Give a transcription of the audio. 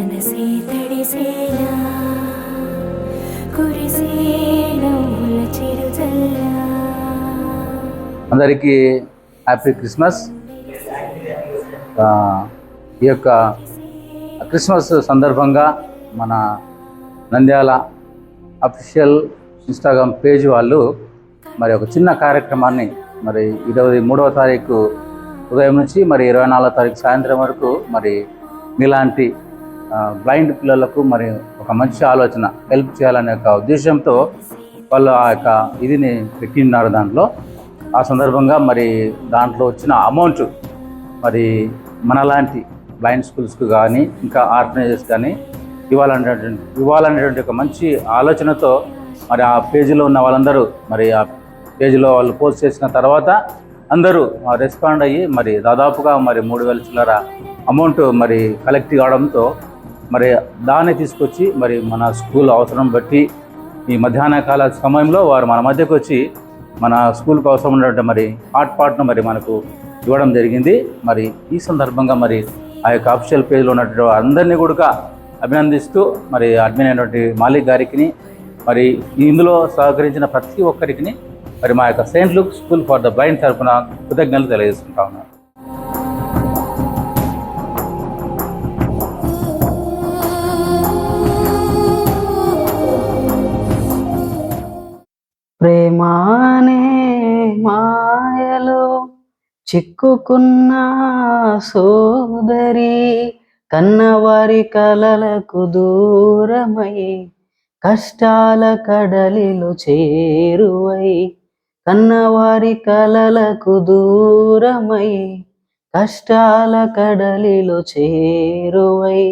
మనసే తడిసేలా అందరికీ happy Christmas. ఈ యొక్క క్రిస్మస్ సందర్భంగా మన నంద్యాల అఫీషియల్ ఇన్స్టాగ్రామ్ పేజ్ వాళ్ళు మరి ఒక చిన్న కార్యక్రమాన్ని మరి ఇరవై మూడవ తారీఖు ఉదయం నుంచి మరి ఇరవై నాలుగో తారీఖు సాయంత్రం వరకు మరి మీలాంటి బ్లైండ్ పిల్లలకు మరి ఒక మంచి ఆలోచన హెల్ప్ చేయాలనే ఒక ఉద్దేశంతో వాళ్ళు ఆ యొక్క ఇదిని పెట్టిన్నారు దాంట్లో. ఆ సందర్భంగా మరి దాంట్లో వచ్చిన అమౌంట్ మరి మనలాంటి బ్లైండ్ స్కూల్స్కి కానీ ఇంకా ఆర్గనైజర్స్ కానీ ఇవ్వాలనేటువంటి ఇవ్వాలనేటువంటి ఒక మంచి ఆలోచనతో మరి ఆ పేజీలో ఉన్న వాళ్ళందరూ మరి ఆ పేజీలో వాళ్ళు పోస్ట్ చేసిన తర్వాత అందరూ రెస్పాండ్ అయ్యి మరి దాదాపుగా మరి మూడు వేల చిల్లర అమౌంట్ మరి కలెక్ట్ కావడంతో మరి దాన్ని తీసుకొచ్చి మరి మన స్కూల్ అవసరం బట్టి ఈ మధ్యాహ్న కాల సమయంలో వారు మన మధ్యకు వచ్చి మన స్కూల్కి అవసరం ఉన్నటువంటి మరి హాట్ పాట్ను మరి మనకు ఇవ్వడం జరిగింది. మరి ఈ సందర్భంగా మరి ఆ యొక్క అఫీషియల్ పేజ్లో ఉన్నటువంటి అందరినీ కూడా అభినందిస్తూ మరి అడ్మిన్ అయినటువంటి మాలిక్ గారికి మరి ఇందులో సహకరించిన ప్రతి ఒక్కరికి మరి మా యొక్క Saint Luke school for the blind తరఫున కృతజ్ఞతలు తెలియజేసుకుంటా ఉన్నాను. చిక్కుకున్న సోదరి కన్నవారి కలలకు దూరమై కష్టాల కడలిలో చేరువై కన్నవారి కలలకు దూరమై కష్టాల కడలిలో చేరువై